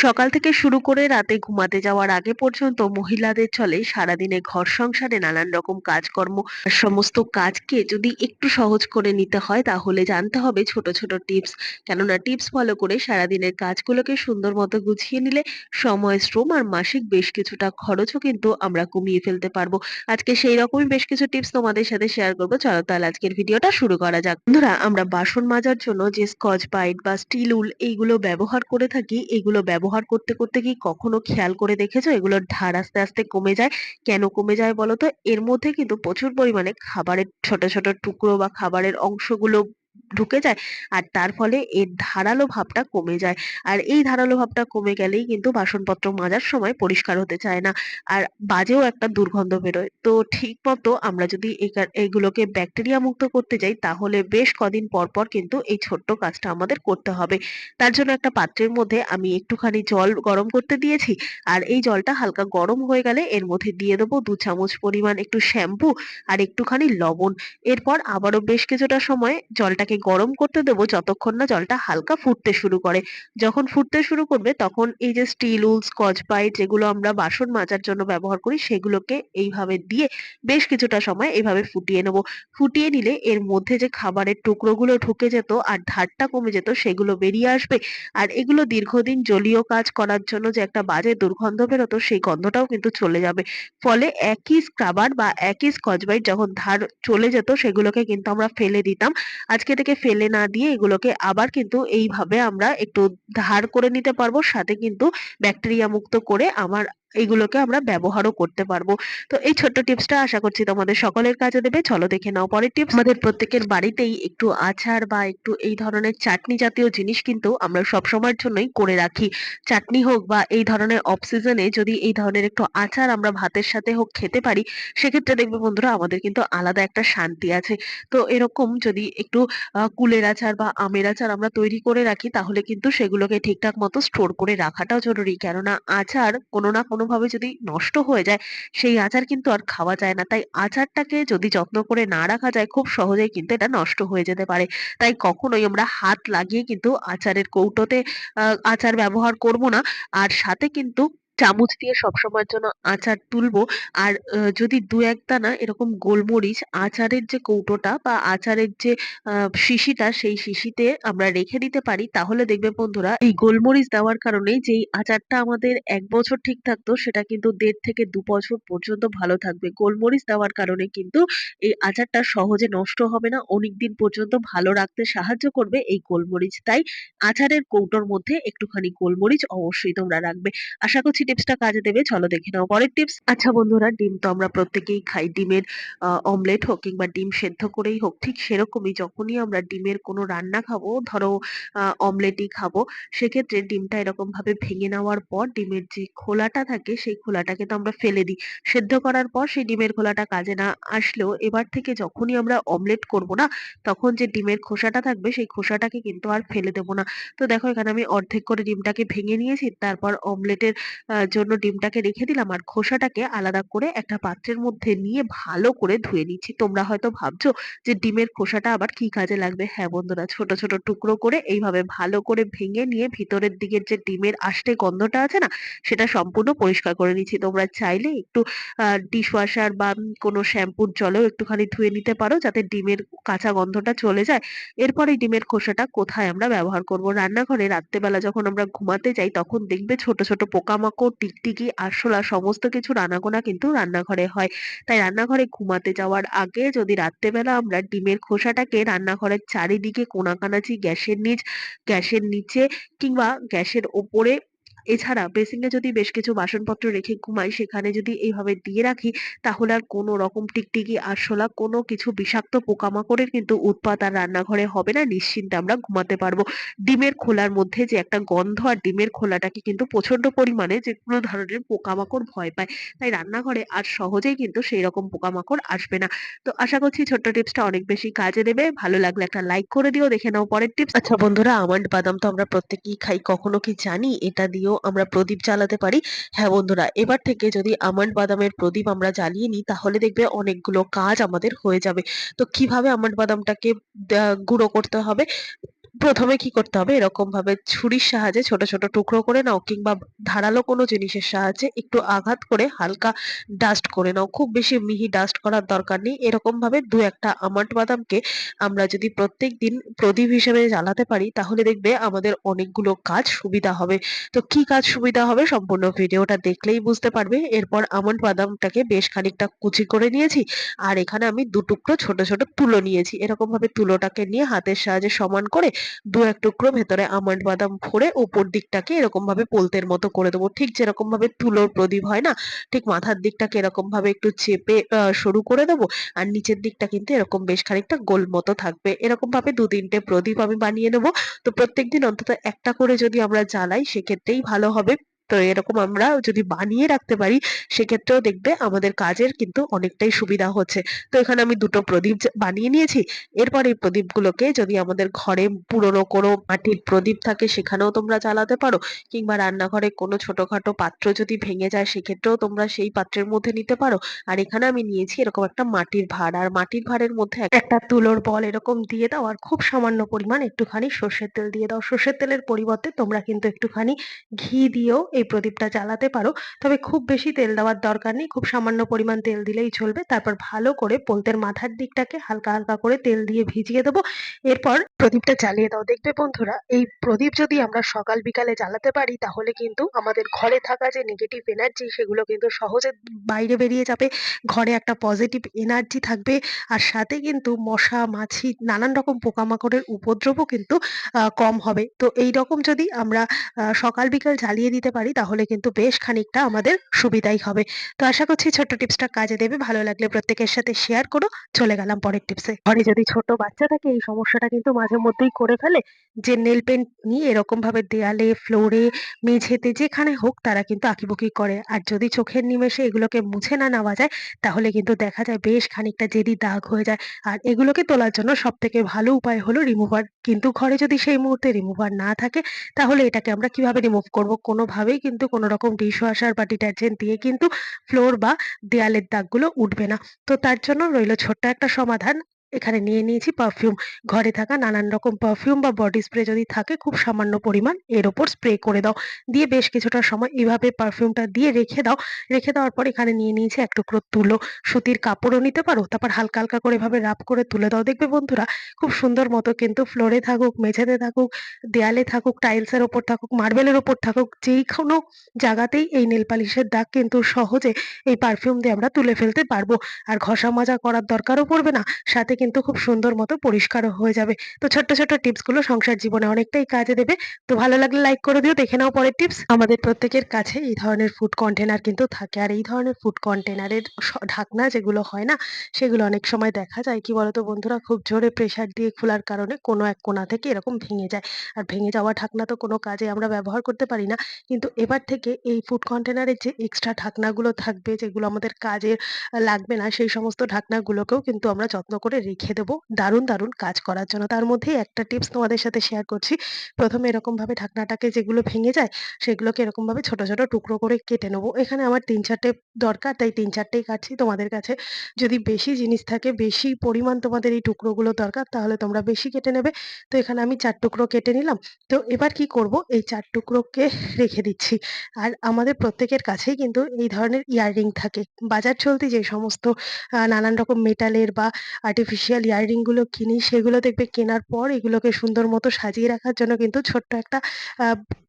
সকাল থেকে শুরু করে রাতে ঘুমাতে যাওয়ার আগে পর্যন্ত মহিলাদের চলে সারাদিনে ঘর সংসারে নানান রকম কাজকর্ম। সমস্ত কাজকে যদি একটু সহজ করে নিতে হয়, তাহলে জানতে হবে ছোট ছোট টিপস। কেননা টিপস ফলো করে সারাদিনের কাজগুলোকে সুন্দর মতো গুছিয়ে নিলে সময়, শ্রম আর মাসিক বেশ কিছুটা খরচও কিন্তু আমরা কমিয়ে ফেলতে পারব। আজকে সেই রকমই বেশ কিছু টিপস তোমাদের সাথে শেয়ার করব। চলো তাহলে আজকের ভিডিওটা শুরু করা যাক। বন্ধুরা, আমরা বাসন মাজার জন্য যে স্কচ বাইট বা স্টিল, উল এইগুলো ব্যবহার করে থাকি, এগুলো ব্যবহার করতে করতে কি কখনো খেয়াল করে দেখেছ? এগুলোর ধার আস্তে আস্তে কমে যায়। কেন কমে যায় বলতো এর মধ্যে কিন্তু প্রচুর পরিমাণে খাবারের ছোট ছোট টুকরো বা খাবারের অংশগুলো ঢুকে যায় আর তার ফলে এর ধারালো ভাবটা কমে যায়। আর এই ধারালো ভাবটা কমে গেলেই কিন্তু বাসনপত্র মাজার সময় পরিষ্কার হতে চায় না আর বাজেও একটা দুর্গন্ধ বেরোয়। তো ঠিক মতো আমরা যদি এইগুলোকে ব্যাকটেরিয়া মুক্ত করতে যাই, তাহলে বেশ কদিন পর পর কিন্তু এই ছোট্ট কাজটা আমাদের করতে হবে। তার জন্য একটা পাত্রের মধ্যে আমি একটুখানি জল গরম করতে দিয়েছি আর এই জলটা হালকা গরম হয়ে গেলে এর মধ্যে দিয়ে দেবো দু চামচ পরিমাণ একটু শ্যাম্পু আর একটুখানি লবণ। এরপর আবারও বেশ কিছুটা সময় জলটাকে গরম করতে দেবো যতক্ষণ না জলটা হালকা ফুটতে শুরু করে। যখন ফুটতে শুরু করবে তখন এই যে স্টিল উল স্কচ ব্রাইট যেগুলো আমরা বাসন মাজার জন্য ব্যবহার করি সেগুলোকে এইভাবে দিয়ে বেশ কিছুটা সময় এইভাবে ফুটিয়ে নেব। ফুটিয়ে নিলে এর মধ্যে যে খাবারের টুকরোগুলো ঢুকে যেত আর ধারটা কমে যেত সেগুলো বেরিয়ে আসবে। আর এগুলো দীর্ঘদিন জলীয় কাজ করার জন্য যে একটা বাজে দুর্গন্ধ বেরোতো সেই গন্ধটাও কিন্তু চলে যাবে। ফলে একই স্ক্রাবার বা একই স্কচ ব্রাইট যখন ধার চলে যেত সেগুলোকে কিন্তু আমরা ফেলে দিতাম। আজকে থেকে ফেলে না দিয়ে এগুলোকে আবার কিন্তু এইভাবে আমরা একটু ধার করে নিতে পারব। সাথে কিন্তু ব্যাকটেরিয়া মুক্ত করে আমার এগুলোকে আমরা ব্যবহারও করতে পারব। তো এই ছোট্ট টিপসটা আশা করছি তোমাদের সকলের কাজে দেবে। চলো দেখে নাও পরের টিপস। আমাদের প্রত্যেকের বাড়িতেই একটু আচার বা একটু এই ধরনের চাটনি জাতীয় জিনিস কিন্তু আমরা সব সময়ের জন্যই করে রাখি। চাটনি হোক বা এই ধরনের অফ সিজনে যদি এই ধরনের একটু আচার আমরা ভাতের সাথে হোক খেতে পারি, সেক্ষেত্রে দেখবে বন্ধুরা আমাদের কিন্তু আলাদা একটা শান্তি আছে। তো এরকম যদি একটু কুলের আচার বা আমের আচার আমরা তৈরি করে রাখি, তাহলে কিন্তু সেগুলোকে ঠিকঠাক মতো স্টোর করে রাখাটাও জরুরি। কেননা আচার কোনো না কোনো ভাবে যদি নষ্ট হয়ে যায়, সেই আচার কিন্তু আর খাওয়া যায় না। তাই আচারটাকে যদি যত্ন করে না রাখা যায়, খুব সহজেই কিন্তু এটা নষ্ট হয়ে যেতে পারে। তাই কখনোই আমরা হাত লাগিয়ে কিন্তু আচারের কৌটোতে আচার ব্যবহার করব না। আর সাথে কিন্তু চামচ দিয়ে সবসময়ের জন্য আচার তুলবো। আর যদি দু এক দানা এরকম গোলমরিচ আচারের যে কৌটোটা বা আচারের যে শিশিটা সেই শিশিতে আমরা রেখে দিতে পারি, তাহলে দেখবে বন্ধুরা এই গোলমরিচ দেওয়ার কারণে যেই আচারটা আমাদের এক বছর ঠিক থাকতো, সেটা কিন্তু দেড় থেকে দু বছর পর্যন্ত ভালো থাকবে। গোলমরিচ দেওয়ার কারণে কিন্তু এই আচারটা সহজে নষ্ট হবে না, অনেকদিন পর্যন্ত ভালো রাখতে সাহায্য করবে এই গোলমরিচ। তাই আচারের কৌটোর মধ্যে একটুখানি গোলমরিচ অবশ্যই তোমরা রাখবে। আশা করছি টিপসটা কাজে দেবে, চলো দেখে নাও। পরের টিপস আচ্ছা বন্ধুরা, ডিম তো আমরা প্রত্যেকেই খাই। ডিমের অমলেট হোক কিংবা ডিম সেদ্ধ করেই হোক, ঠিক সেরকমই যখনই আমরা ডিমের কোনো রান্না খাব, ধরো অমলেটই খাব, সেক্ষেত্রে ডিমটা এরকম ভাবে ভেঙে নেওয়ার পর, ডিমের যে খোলাটা থাকে, সেই খোলাটাকে তো আমরা ফেলে দিই। সেদ্ধ করার পর সেই ডিমের খোলাটা কাজে না আসলেও, এবার থেকে যখনই আমরা অমলেট করব না, তখন যে ডিমের খোসাটা থাকবে, সেই খোসাটাকে কিন্তু আর ফেলে দেবো না। তো দেখো, এখানে আমি অর্ধেক করে ডিমটাকে ভেঙে নিয়েছি, তারপর অমলেটের জন্য ডিমটাকে রেখে দিলাম আর খোসাটাকে আলাদা করে একটা পাত্রের মধ্যে নিয়ে ভালো করে ধুয়ে নিচ্ছি। তোমরা হয়তো ভাবছ যে ডিমের খোসাটা আবার কি কাজে লাগবে? হ্যাঁ বন্ধুরা, ছোট ছোট টুকরো করে এইভাবে ভালো করে ভেঙে নিয়ে ভিতরের দিকের যে ডিমের আষ্টে গন্ধটা আছে না, সেটা সম্পূর্ণ পরিষ্কার করে নিচ্ছি। তোমরা চাইলে একটু আহ ডিশ ওয়াশার বা কোনো শ্যাম্পুর জলেও একটুখানি ধুয়ে নিতে পারো যাতে ডিমের কাঁচা গন্ধটা চলে যায়। এরপর ডিমের খোসাটা কোথায় আমরা ব্যবহার করব? রান্নাঘরে রাত্রেবেলা যখন আমরা ঘুমাতে যাই, তখন দেখবে ছোট ছোট পোকামাকড় টিকটিকি, আরশোলা সমস্ত কিছু রানাগোনা কিন্তু রান্নাঘরে হয়। তাই রান্নাঘরে ঘুমাতে যাওয়ার আগে যদি রাত্রেবেলা আমরা ডিমের খোসাটাকে রান্নাঘরের চারিদিকে কোনাকানাচি গ্যাসের নিচ, গ্যাসের নিচে কিংবা গ্যাসের ওপরে এছাড়া বেসিনে যদি বেশ কিছু বাসনপত্র রেখে ঘুমাই, সেখানে যদি এইভাবে দিয়ে রাখি, তাহলে আর কোনো রকম টিকটিকি আরশোলা কোনো কিছু বিষাক্ত পোকামাকড়ের কিন্তু উৎপাত আর রান্নাঘরে হবে না। নিশ্চিন্তে আমরা ঘুমাতে পারব। ডিমের খোলার মধ্যে যে একটা গন্ধ আর ডিমের খোলাটাকে কিন্তু প্রচণ্ড পরিমাণে যে কোনো ধরনের পোকামাকড় ভয় পায়। তাই রান্নাঘরে আর সহজেই কিন্তু সেই রকম পোকামাকড় আসবে না। তো আশা করছি ছোট্ট টিপসটা অনেক বেশি কাজে দেবে। ভালো লাগলে একটা লাইক করে দিও। দেখে নাও পরের টিপস। আচ্ছা বন্ধুরা, আমন্ড বাদাম তো আমরা প্রত্যেকেই খাই, কখনো কি জানি? এটা দিয়েও আমরা প্রদীপ জ্বালাতে পারি। হ্যাঁ বন্ধুরা, এবার থেকে যদি আমন্ড বাদামের প্রদীপ আমরা জ্বালিয়ে নিই, তাহলে দেখবে অনেকগুলো কাজ আমাদের হয়ে যাবে। তো কীভাবে আমন্ড বাদামটাকে গুঁড়ো করতে হবে? প্রথমে কি করতে হবে এরকম ভাবে ছুরির সাহায্যে ছোট, ছোট টুকরো করে নাও কিংবা ধারালো কোনো জিনিসের সাহায্যে একটু আঘাত করে হালকা ডাস্ট করে নাও। খুব বেশি মিহি ডাস্ট করার দরকার নেই। এরকম ভাবে ২-১ টা আমন্ড বাদামকে আমরা যদি প্রত্যেক দিন প্রদীপ হিসেবে জ্বালাতে পারি তাহলে দেখবে আমাদের অনেকগুলো কাজ সুবিধা হবে। তো কি কাজ সুবিধা হবে সম্পূর্ণ ভিডিওটা দেখলেই বুঝতে পারবে। এরপর আমন্ড বাদামটাকে বেশ খানিকটা কুচি করে নিয়েছি। আর এখানে আমি দু টুকরো ছোট, ছোট তুলো নিয়েছি। এরকম ভাবে তুলোটাকে নিয়ে হাতের সাহায্যে সমান করে ২-১ টুকরো ভেতরে আমন্ড বাদাম ভরে ওপর দিকটাকে এরকম ভাবে পোলতের মতো করে দেবো। ঠিক যেরকম ভাবে তুলোর প্রদীপ হয় না? ঠিক মাথার দিকটাকে এরকম ভাবে একটু চেপে শুরু করে দেবো। আর নিচের দিকটা কিন্তু এরকম বেশ খানিকটা গোল মতো থাকবে। এরকম ভাবে দু তিনটে প্রদীপ আমি বানিয়ে নেব তো প্রত্যেকদিন অন্তত একটা করে যদি আমরা জ্বালাই, সেক্ষেত্রেই ভালো হবে। তো এরকম আমরা যদি বানিয়ে রাখতে পারি, সেক্ষেত্রেও দেখবে আমাদের কাজের কিন্তু অনেকটাই সুবিধা হচ্ছে। তো এখানে আমি দুটো প্রদীপ বানিয়ে নিয়েছি। এরপর এই প্রদীপগুলোকে যদি আমাদের ঘরে পুরনো কোনো মাটির প্রদীপ থাকে, সেখানেও তোমরা জ্বালাতে পারো। কিংবা রান্নাঘরে কোনো ছোটখাটো পাত্র যদি ভেঙে যায়, সেক্ষেত্রেও তোমরা সেই পাত্রের মধ্যে নিতে পারো। আর এখানে আমি নিয়েছি এরকম একটা মাটির ভাঁড়। আর মাটির ভাঁড়ের মধ্যে একটা তুলোর বল এরকম দিয়ে দাও, আর খুব সামান্য পরিমাণ একটুখানি সর্ষের তেল দিয়ে দাও। সর্ষের তেলের পরিবর্তে তোমরা কিন্তু একটুখানি ঘি দিয়েও এই প্রদীপটা জ্বালাতে পারো। তবে খুব বেশি তেল দেওয়ার দরকার নেই। খুব সামান্য পরিমাণ তেল দিলেই চলবে। তারপর ভালো করে পোলতের মাথার দিকটাকে হালকা, হালকা করে তেল দিয়ে ভিজিয়ে দেবো। এরপর প্রদীপটা জ্বালিয়ে দাও। দেখবে বন্ধুরা এই প্রদীপ যদি আমরা সকাল বিকালে জ্বালাতে পারি তাহলে কিন্তু আমাদের ঘরে থাকা যে নেগেটিভ এনার্জি সেগুলো কিন্তু সহজে বাইরে বেরিয়ে যাবে। ঘরে একটা পজিটিভ এনার্জি থাকবে। আর সাথে কিন্তু মশা, মাছি নানান রকম পোকামাকড়ের উপদ্রবও কিন্তু কম হবে। তো এইরকম যদি আমরা সকাল বিকাল জ্বালিয়ে দিতে পারি তাহলে কিন্তু বেশ খানিকটা আমাদের সুবিধাই হবে। তো আশা করছি ছোট্ট টিপসটা কাজে দেবে। ভালো লাগলে প্রত্যেকের সাথে শেয়ার করো। চলে গেলাম পরের টিপসে। ঘরে যদি ছোট বাচ্চা থাকে এই সমস্যাটা কিন্তু মাঝে মধ্যেই করে ফেলে। যে নেল পেন্ট নিয়ে এরকম ভাবে দেয়ালে, ফ্লোরে, মেঝেতে যেখানে হোক তারা কিন্তু আঁকিবুকি করে। আর যদি চোখের নিমেষে এগুলোকে মুছে না নেওয়া যায় তাহলে কিন্তু দেখা যায় বেশ খানিকটা জেদি দাগ হয়ে যায়। আর এগুলোকে তোলার জন্য সব থেকে ভালো উপায় হলো রিমুভার। কিন্তু ঘরে যদি সেই মুহূর্তে রিমুভার না থাকে তাহলে এটাকে আমরা কীভাবে রিমুভ করব? কোনোভাবেই কিন্তু কোনো রকম ডিশওয়াশার বা ডিটারজেন্ট দিয়ে কিন্তু ফ্লোর বা দেয়ালের দাগগুলো উঠবে না। তো তার জন্য রইল ছোট্ট একটা সমাধান। এখানে নিয়ে নিয়েছি পারফিউম। ঘরে থাকা নানান রকম পারফিউম বা বডি স্প্রে যদি থাকে খুব সামান্য পরিমাণ এর ওপর স্প্রে করে দাও। দিয়ে বেশ কিছুটা সময় এভাবে পারফিউমটা দিয়ে রেখে দাও। রেখে দেওয়ার পর এখানে নিয়ে নিয়েছি এক টুকরো তুলো। সুতির কাপড়ও নিতে পারো। তারপর হালকা, হালকা করে এভাবে রাব করে তুলে দাও। দেখবে বন্ধুরা খুব সুন্দর মতো কিন্তু ফ্লোরে থাকুক, মেঝেতে থাকুক, দেয়ালে থাকুক, টাইলসের ওপর থাকুক, মার্বেলের ওপর থাকুক যেই কোনো জায়গাতেই এই নেল পালিশের দাগ কিন্তু সহজে এই পারফিউম দিয়ে আমরা তুলে ফেলতে পারব। আর ঘষা মাজা করার দরকারও পড়বে না। সাথে কিন্তু খুব সুন্দর মতো পরিষ্কারও হয়ে যাবে। তো ছোট্ট, ছোট্ট টিপসগুলো সংসার জীবনে অনেকটাই কাজে দেবে। তো ভালো লাগলে লাইক করে দিও। দেখে নাও পরের টিপস। আমাদের প্রত্যেকের কাছে এই ধরনের ফুড কন্টেনার কিন্তু থাকে। আর এই ধরনের ফুড কন্টেনারের ঢাকনা যেগুলো হয় না সেগুলো অনেক সময় দেখা যায় কি বলতো বন্ধুরা খুব জোরে প্রেশার দিয়ে খোলার কারণে কোনো এক কোণা থেকে এরকম ভেঙে যায়। আর ভেঙে যাওয়া ঢাকনা তো কোনো কাজে আমরা ব্যবহার করতে পারি না। কিন্তু এবার থেকে এই ফুড কন্টেনারের যে এক্সট্রা ঢাকনাগুলো থাকবে যেগুলো আমাদের কাজে লাগবে না সেই সমস্ত ঢাকনাগুলোকেও কিন্তু আমরা যত্ন করে রেখে দেবো দারুণ, দারুণ কাজ করার জন্য। তার মধ্যেই একটা টিপস তোমাদের সাথে শেয়ার করছি। ১ম এ এরকমভাবে ঢাকনাটাকে যেগুলো ভেঙে যায় সেগুলোকে এরকমভাবে ছোট, ছোট টুকরো করে কেটে নেব। এখানে আমার তিন চারটে দরকার তাই তিন চারটেই কাটছি। তোমাদের কাছে যদি বেশি জিনিস থাকে, বেশি পরিমাণ তোমাদের এই টুকরোগুলো দরকার তাহলে তোমরা বেশি কেটে নেবে। তো এখানে আমি চার টুকরো কেটে নিলাম। তো এবার কি করব এই ৪ টুকরোকে রেখে দিচ্ছি। আর আমাদের প্রত্যেকের কাছেই কিন্তু এই ধরনের ইয়াররিং থাকে। বাজার চলতি যে সমস্ত নানান রকম মেটালের বা আর্টিফিশিয়াল ইয়াররিংগুলো কিনি সেগুলো দেখবে কেনার পর এগুলোকে সুন্দর মতো সাজিয়ে রাখার জন্য কিন্তু ছোট্ট একটা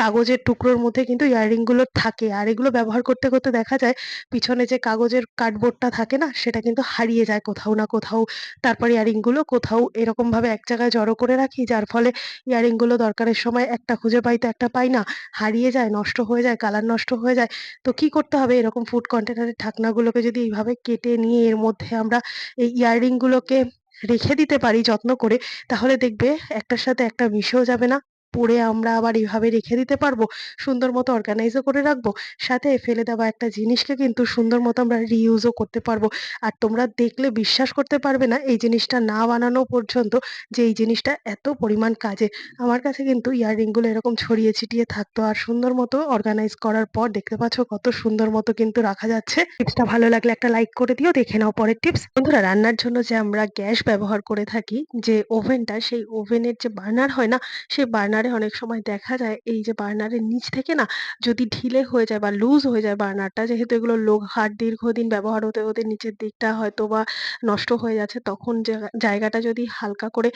কাগজের টুকরোর মধ্যে কিন্তু ইয়াররিংগুলো থাকে। আর এগুলো ব্যবহার করতে, করতে দেখা যায় পিছনে যে কাগজের কার্ডবোর্ডটা থাকে না সেটা কিন্তু হারিয়ে যায় কোথাও না কোথাও। তারপর ইয়াররিংগুলো কোথাও এরকমভাবে এক জায়গায় জড়ো করে রাখি যার ফলে ইয়াররিংগুলো দরকারের সময় একটা খুঁজে পাই তো একটা পাই না। হারিয়ে যায়, নষ্ট হয়ে যায়, কালার নষ্ট হয়ে যায়। তো কি করতে হবে এরকম ফুড কন্টেনারের ঢাকনাগুলোকে যদি এইভাবে কেটে নিয়ে এর মধ্যে আমরা এই ইয়াররিং গুলোকে রেখে দিতে পারি যত্ন করে তাহলে দেখবে একটার সাথে একটা মিশেও যাবে না। পরে আমরা আবার এভাবে রেখে দিতে পারব। সুন্দর মতো অর্গানাইজ ও করে রাখব। সাথে ফেলে দেওয়া একটা জিনিসকে কিন্তু সুন্দর মতো আমরা রিইউজ ও করতে পারব। আর তোমরা দেখলে বিশ্বাস করতে পারবে না এই জিনিসটা না বানানো পর্যন্ত যে এই জিনিসটা এত পরিমাণ কাজে আমার কাছে কিন্তু ইয়াররিংগুলো এরকম ছড়িয়ে ছিটিয়ে থাকতো। আর সুন্দর মতো অর্গানাইজ করার পর দেখতে পাচ্ছ কত সুন্দর মতো কিন্তু রাখা যাচ্ছে। টিপসটা ভালো লাগলে একটা লাইক করে দিও। দেখে নাও পরের টিপস। বন্ধুরা রান্নার জন্য যে আমরা গ্যাস ব্যবহার করে থাকি, যে ওভেনটা সেই ওভেনের যে বার্নার হয় না, সেই বার্নারে অনেক সময় দেখা যায় এই যে বার্নারের নিচ থেকে না যদি ঢিলে হয়ে যায় বা লুজ হয়ে যায় বার্নারটা যেহেতু এগুলো লোক লোহার দীর্ঘদিন ব্যবহার হতে, হতে নিচের দিকটা হয়তো বা নষ্ট হয়ে যাচ্ছে তখন জায়গা জায়গাটা যদি হালকা করে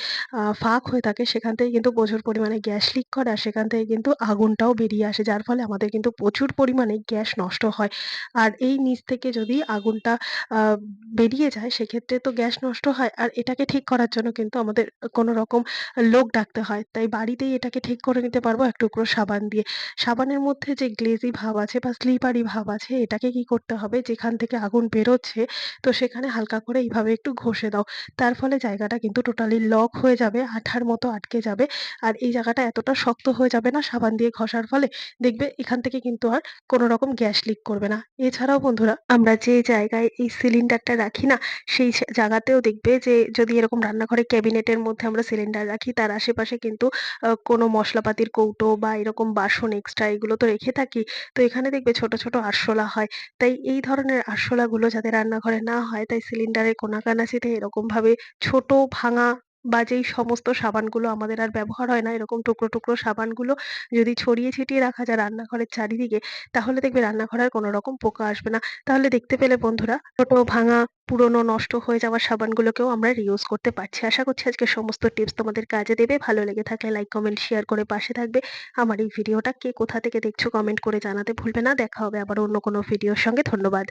ফাঁক হয়ে থাকে সেখান থেকে কিন্তু প্রচুর পরিমাণে গ্যাস লিক করে আর সেখান থেকে কিন্তু আগুনটাও বেরিয়ে আসে। যার ফলে আমাদের কিন্তু প্রচুর পরিমাণে গ্যাস নষ্ট হয়। আর এই নিচ থেকে যদি আগুনটা বেরিয়ে যায় সেক্ষেত্রে তো গ্যাস নষ্ট হয়। আর এটাকে ঠিক করার জন্য কিন্তু আমাদের কোনো রকম লোক ডাকতে হয়। তাই বাড়িতেই এটাকে ঠিক করে নিতে পারব এক টুকরো সাবান দিয়ে। সাবানের মধ্যে যে গ্লেজি ভাব আছে বা স্লিপারি ভাব আছে এটাকে কি করতে হবে যেখান থেকে আগুন বেরোচ্ছে তো সেখানে হালকা করে এইভাবে একটু ঘষে দাও। তার ফলে জায়গাটা কিন্তু টোটালি লক হয়ে যাবে, আঠার মতো আটকে যাবে। আর এই জায়গাটা এতটা শক্ত হয়ে যাবে না সাবান দিয়ে ঘষার ফলে। দেখবে এখান থেকে কিন্তু আর কোনো রকম গ্যাস লিক করবে না। এছাড়াও বন্ধুরা আমরা যে জায়গায় এই সিলিন্ডারটা রাখি না সেই জায়গাতেও দেখবে যে যদি এরকম রান্নাঘরে ক্যাবিনেটের মধ্যে আমরা সিলিন্ডার রাখি তার আশেপাশে কিন্তু আ কোনো মশলাপাতির কৌটো বা এরকম বাসন এক্সট্রা এগুলো তো রেখে থাকি। তো এখানে দেখবে ছোট, ছোট আরশোলা হয়। তাই এই ধরনের আরশোলাগুলো যাতে রান্নাঘরে না হয় তাই সিলিন্ডারের কোনাকানাসিতে এরকমভাবে ছোট ভাঙা বা যেই সমস্ত সাবানগুলো আমাদের আর ব্যবহার হয় না এরকম টুকরো, টুকরো সাবানগুলো যদি ছড়িয়ে ছিটিয়ে রাখা যায় রান্নাঘরের চারিদিকে তাহলে দেখবে রান্নাঘরে আর কোনো রকম পোকা আসবে না। তাহলে দেখতে পেলে বন্ধুরা ছোট ভাঙা, পুরনো নষ্ট হয়ে যাওয়া সাবানগুলোকেও আমরা রিউজ করতে পারছি। আশা করছি আজকে সমস্ত টিপস তোমাদের কাজে দেবে। ভালো লেগে থাকলে লাইক, কমেন্ট, শেয়ার করে পাশে থাকবে। আমার এই ভিডিওটা কে কোথা থেকে দেখছ কমেন্ট করে জানাতে ভুলবে না। দেখা হবে আবার অন্য কোনো ভিডিওর সঙ্গে। ধন্যবাদ।